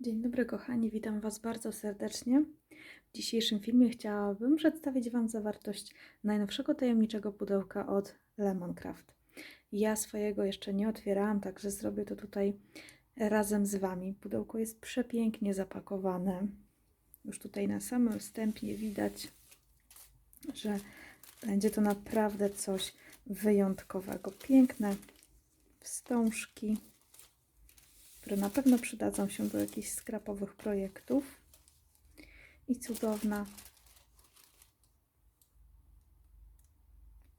Dzień dobry kochani, witam Was bardzo serdecznie. W dzisiejszym filmie chciałabym przedstawić Wam zawartość najnowszego tajemniczego pudełka od Lemoncraft. Ja swojego jeszcze nie otwierałam, także zrobię to tutaj razem z Wami. Pudełko jest przepięknie zapakowane. Już tutaj na samym wstępie widać, że będzie to naprawdę coś wyjątkowego. Piękne wstążki które na pewno przydadzą się do jakichś skrapowych projektów. I cudowna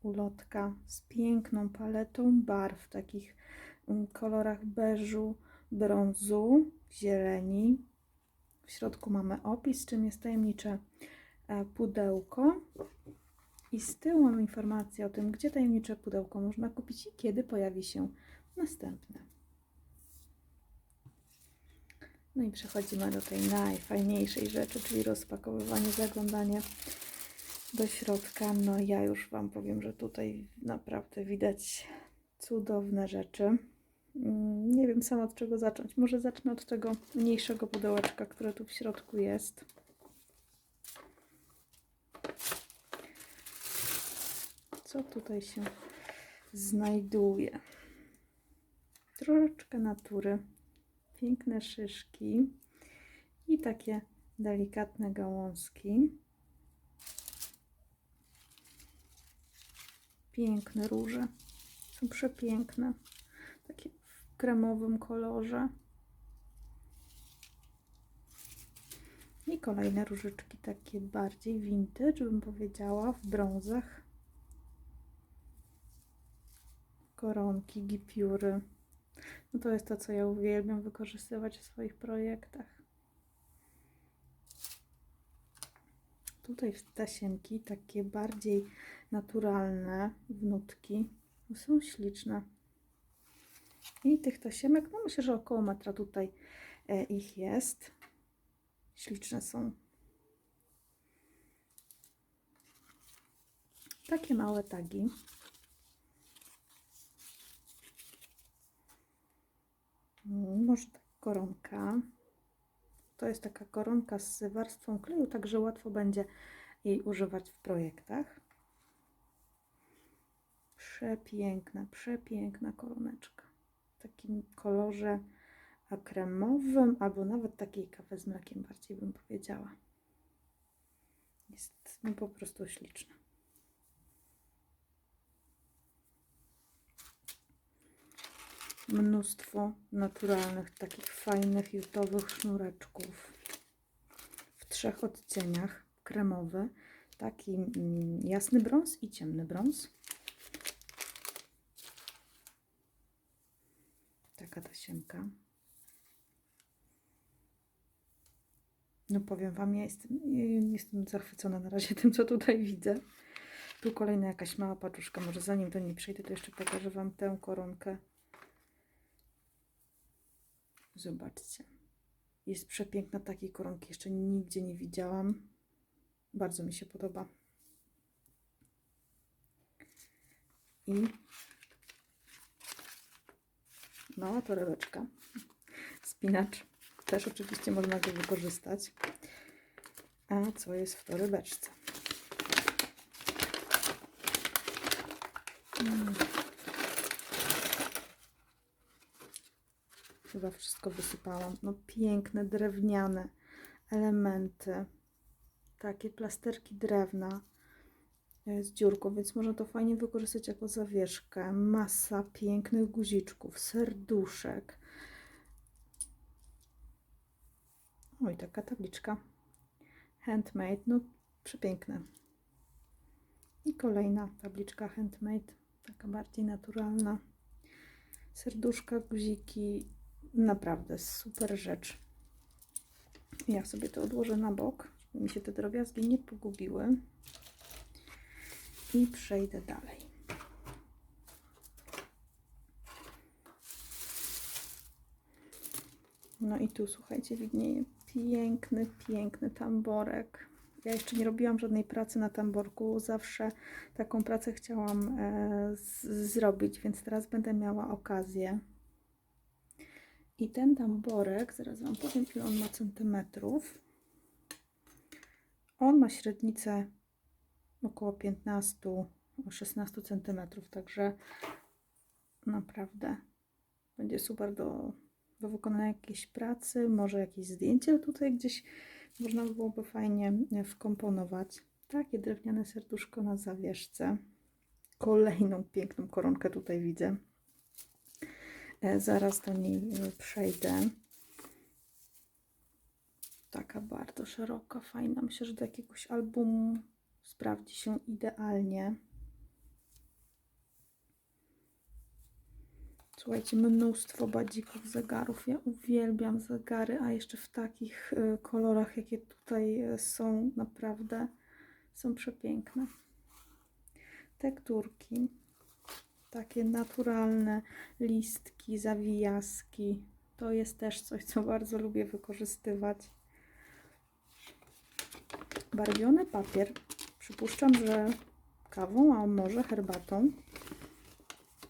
ulotka z piękną paletą barw w takich mm, kolorach beżu, brązu, zieleni. W środku mamy opis, czym jest tajemnicze e, pudełko. I z tyłu mamy informację o tym, gdzie tajemnicze pudełko można kupić i kiedy pojawi się następne. No i przechodzimy do tej najfajniejszej rzeczy, czyli rozpakowywanie, zaglądanie do środka. No ja już Wam powiem, że tutaj naprawdę widać cudowne rzeczy. Mm, Nie wiem sama od czego zacząć. Może zacznę od tego mniejszego pudełeczka, które tu w środku jest. Co tutaj się znajduje? Troszeczkę natury piękne szyszki i takie delikatne gałązki. Piękne róże. Są przepiękne. Takie w kremowym kolorze. I kolejne różyczki, takie bardziej vintage, bym powiedziała, w brązach. Koronki, gipiury. No to jest to, co ja uwielbiam wykorzystywać w swoich projektach. Tutaj w tasiemki takie bardziej naturalne wnutki są śliczne. I tych tasiemek, no myślę, że około metra tutaj e, ich jest. Śliczne są. Takie małe tagi. Może tak koronka. To jest taka koronka z warstwą kleju, także łatwo będzie jej używać w projektach. Przepiękna, przepiękna koroneczka. W takim kolorze kremowym, albo nawet takiej kawy z mlekiem bardziej bym powiedziała. Jest po prostu śliczna. Mnóstwo naturalnych, takich fajnych, jutowych sznureczków w trzech odcieniach. Kremowy, taki mm, jasny brąz i ciemny brąz. Taka tasiemka. No powiem Wam, ja jestem, jestem zachwycona na razie tym, co tutaj widzę. Tu kolejna jakaś mała paczuszka. Może zanim do niej przejdę, to jeszcze pokażę Wam tę koronkę. Zobaczcie. Jest przepiękna. Takiej koronki jeszcze nigdzie nie widziałam. Bardzo mi się podoba. I mała torebeczka. Spinacz. Też oczywiście można go wykorzystać. A co jest w torebeczce? Mm. Chyba wszystko wysypałam. No piękne, drewniane elementy. Takie plasterki drewna z dziurką, więc można to fajnie wykorzystać jako zawieszkę. Masa pięknych guziczków, serduszek. Oj, taka tabliczka. Handmade, no przepiękne. I kolejna tabliczka handmade, taka bardziej naturalna. Serduszka, guziki, Naprawdę super rzecz. Ja sobie to odłożę na bok, żeby mi się te drobiazgi nie pogubiły. I przejdę dalej. No i tu słuchajcie, widnieje piękny, piękny tamborek. Ja jeszcze nie robiłam żadnej pracy na tamborku, zawsze taką pracę chciałam e, zrobić, więc teraz będę miała okazję. I ten tamborek, zaraz Wam powiem, ile on ma centymetrów. On ma średnicę około 15-16 centymetrów, także naprawdę będzie super do, do wykonania jakiejś pracy, może jakieś zdjęcie tutaj gdzieś można by byłoby fajnie wkomponować. Takie drewniane serduszko na zawieszce. Kolejną piękną koronkę tutaj widzę. E, Zaraz do niej e, przejdę. Taka bardzo szeroka, fajna. Myślę, że do jakiegoś albumu sprawdzi się idealnie. Słuchajcie, mnóstwo badzików, zegarów. Ja uwielbiam zegary, a jeszcze w takich e, kolorach, jakie tutaj są, naprawdę są przepiękne. Tekturki, takie naturalne listki, zawijaski. To jest też coś, co bardzo lubię wykorzystywać. Barwiony papier. Przypuszczam, że kawą, a może herbatą.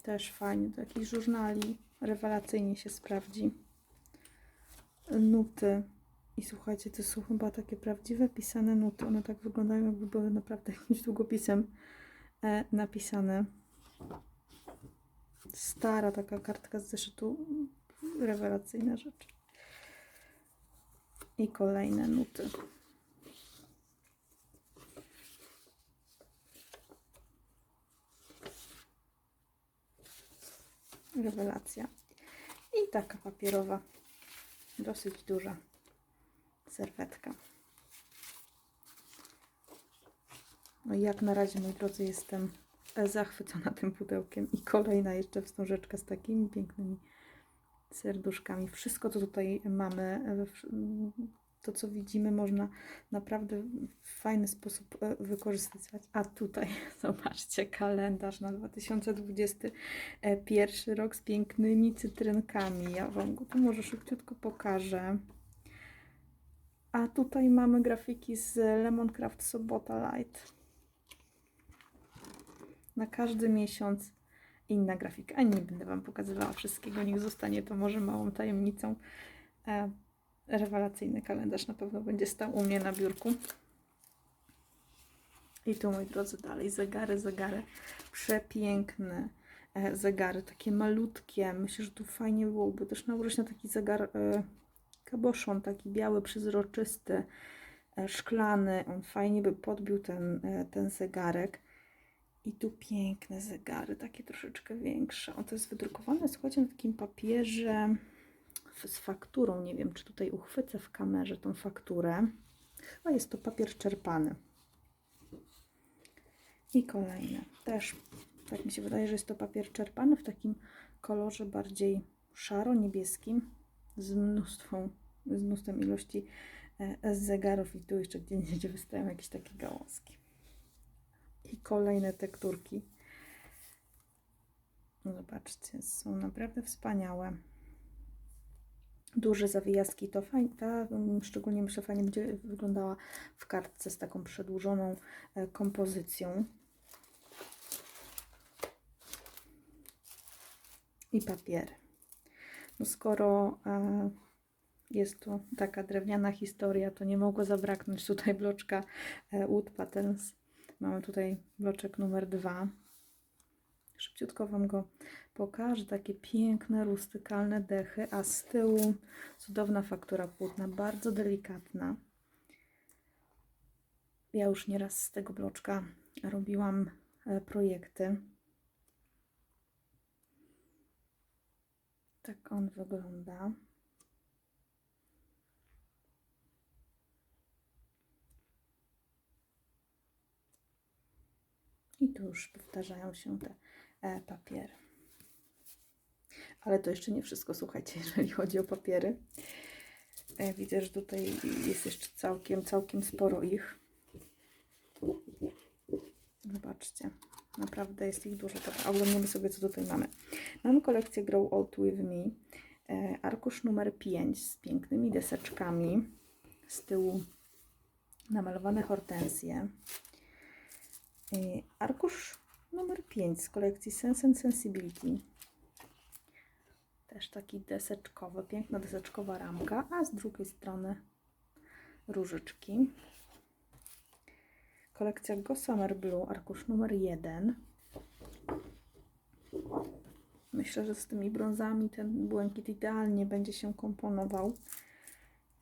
Też fajnie, do jakichś żurnali rewelacyjnie się sprawdzi. Nuty. I słuchajcie, to są chyba takie prawdziwe pisane nuty. One tak wyglądają, jakby były naprawdę jakimś długopisem e, napisane. Stara taka kartka z zeszytu. Rewelacyjna rzecz. I kolejne nuty. Rewelacja. I taka papierowa, dosyć duża serwetka. No jak na razie, moi drodzy, jestem zachwycona tym pudełkiem. I kolejna jeszcze wstążeczka z takimi pięknymi serduszkami. Wszystko, co tutaj mamy, to co widzimy, można naprawdę w fajny sposób e, wykorzystywać. A tutaj, zobaczcie, kalendarz na 2021 rok z pięknymi cytrynkami. Ja Wam go tu może szybciutko pokażę. A tutaj mamy grafiki z Lemoncraft Sobota Light. Na każdy miesiąc inna grafika. A nie będę Wam pokazywała wszystkiego, niech zostanie to może małą tajemnicą. E, rewelacyjny kalendarz na pewno będzie stał u mnie na biurku. I tu, moi drodzy, dalej zegary, zegary. Przepiękne e, zegary, takie malutkie. Myślę, że tu fajnie byłoby też nałożyć na taki zegar e, kaboszon, taki biały, przezroczysty, e, szklany. On fajnie by podbił ten, e, ten zegarek. I tu piękne zegary, takie troszeczkę większe. O, to jest wydrukowane, słuchajcie, na takim papierze z fakturą. Nie wiem, czy tutaj uchwycę w kamerze tą fakturę. Chyba jest to papier czerpany. I kolejne. Też, tak mi się wydaje, że jest to papier czerpany w takim kolorze bardziej szaro-niebieskim z mnóstwą, z mnóstwem ilości e, zegarów i tu jeszcze gdzie indziej wystają jakieś takie gałązki. I kolejne tekturki. Zobaczcie, są naprawdę wspaniałe. Duże zawijaski to fajnie, ta szczególnie myślę fajnie będzie wyglądała w kartce z taką przedłużoną e, kompozycją. I papiery. No skoro e, jest tu taka drewniana historia, to nie mogło zabraknąć tutaj bloczka e, Wood Patterns. Mamy tutaj bloczek numer dwa. Szybciutko Wam go pokażę. Takie piękne, rustykalne dechy, a z tyłu cudowna faktura płótna, bardzo delikatna. Ja już nieraz z tego bloczka robiłam e, projekty. Tak on wygląda. I tu już powtarzają się te e, papiery. Ale to jeszcze nie wszystko, słuchajcie, jeżeli chodzi o papiery. E, widzę, że tutaj jest jeszcze całkiem, całkiem sporo ich. Zobaczcie, naprawdę jest ich dużo. Dobra, oglądamy sobie, co tutaj mamy. Mamy kolekcję Grow Old With Me. E, arkusz numer 5 z pięknymi deseczkami. Z tyłu namalowane hortensje. Y, Arkusz numer 5 z kolekcji Sense and Sensibility. Też taki deseczkowy, piękna deseczkowa ramka, a z drugiej strony różyczki. Kolekcja Gossamer Blue, arkusz numer 1. Myślę, że z tymi brązami ten błękit idealnie będzie się komponował.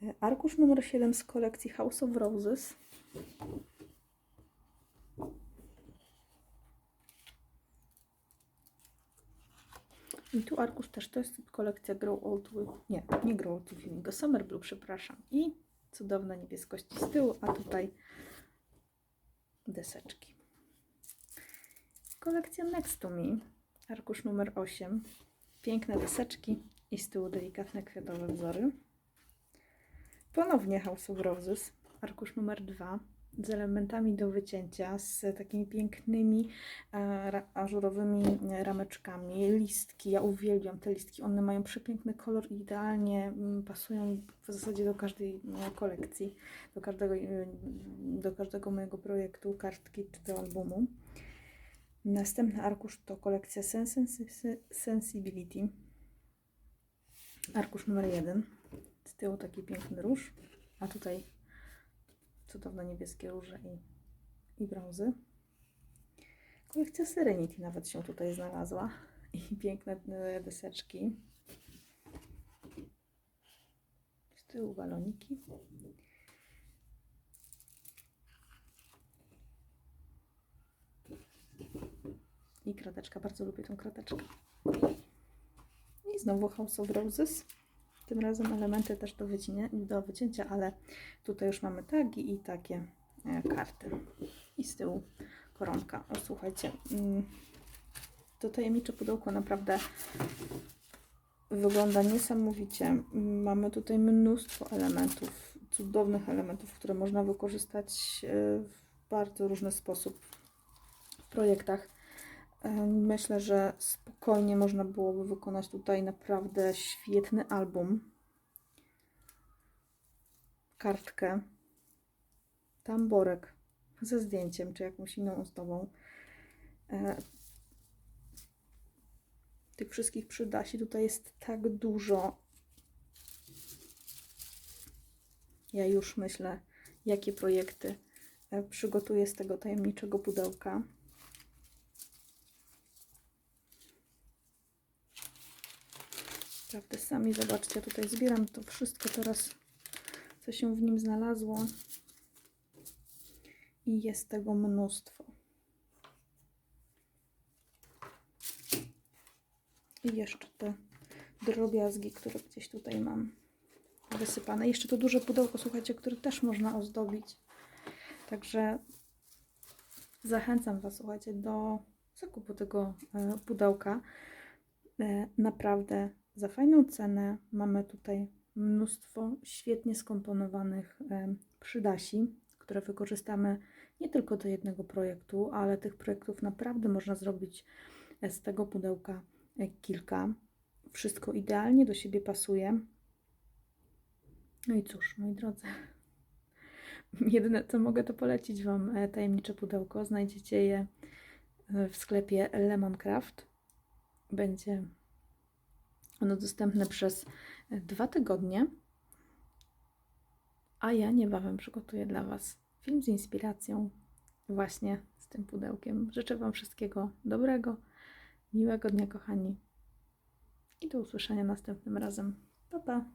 E, Arkusz numer 7 z kolekcji House of Roses. I tu arkusz też to jest kolekcja Grow Old with, nie, nie Grow Old with, go Summer Blue, przepraszam. I cudowne niebieskości z tyłu, a tutaj deseczki. Kolekcja Next to Me, arkusz numer 8. Piękne deseczki i z tyłu delikatne kwiatowe wzory. Ponownie House of Roses, arkusz numer 2 z elementami do wycięcia, z takimi pięknymi e, ażurowymi e, rameczkami, listki. Ja uwielbiam te listki, one mają przepiękny kolor i idealnie mm, pasują w zasadzie do każdej e, kolekcji, do każdego, do każdego mojego projektu, kartki czy do albumu. Następny arkusz to kolekcja Sensi- Sensibility. Arkusz numer jeden. Z tyłu taki piękny róż, a tutaj cudowne niebieskie róże i, i brązy. Kolekcja Serenity nawet się tutaj znalazła. I piękne e, deseczki. Z tyłu baloniki. I krateczka. Bardzo lubię tą krateczkę. I znowu House of Roses. Tym razem elementy też do, wycinie, do wycięcia, ale tutaj już mamy tagi i takie e, karty. I z tyłu koronka. O, słuchajcie, mm, to tajemnicze pudełko naprawdę wygląda niesamowicie. Mamy tutaj mnóstwo elementów, cudownych elementów, które można wykorzystać e, w bardzo różny sposób w projektach. Myślę, że spokojnie można byłoby wykonać tutaj naprawdę świetny album. Kartkę, tamborek ze zdjęciem czy jakąś inną ozdobą. E, Tych wszystkich przydasi tutaj jest tak dużo. Ja już myślę, jakie projekty e, przygotuję z tego tajemniczego pudełka. Naprawdę sami zobaczcie, tutaj zbieram to wszystko teraz, co się w nim znalazło. I jest tego mnóstwo. I jeszcze te drobiazgi, które gdzieś tutaj mam wysypane. Jeszcze to duże pudełko, słuchajcie, które też można ozdobić. Także zachęcam Was, słuchajcie, do zakupu tego e, pudełka. E, Naprawdę za fajną cenę mamy tutaj mnóstwo świetnie skomponowanych przydasi, które wykorzystamy nie tylko do jednego projektu, ale tych projektów naprawdę można zrobić e, z tego pudełka e, kilka. Wszystko idealnie do siebie pasuje. No i cóż, moi drodzy, jedyne co mogę to polecić Wam e, tajemnicze pudełko. Znajdziecie je w sklepie Lemoncraft. Będzie ono dostępne przez e, dwa tygodnie. A ja niebawem przygotuję dla Was film z inspiracją właśnie z tym pudełkiem. Życzę Wam wszystkiego dobrego, miłego dnia, kochani. I do usłyszenia następnym razem. Pa, pa!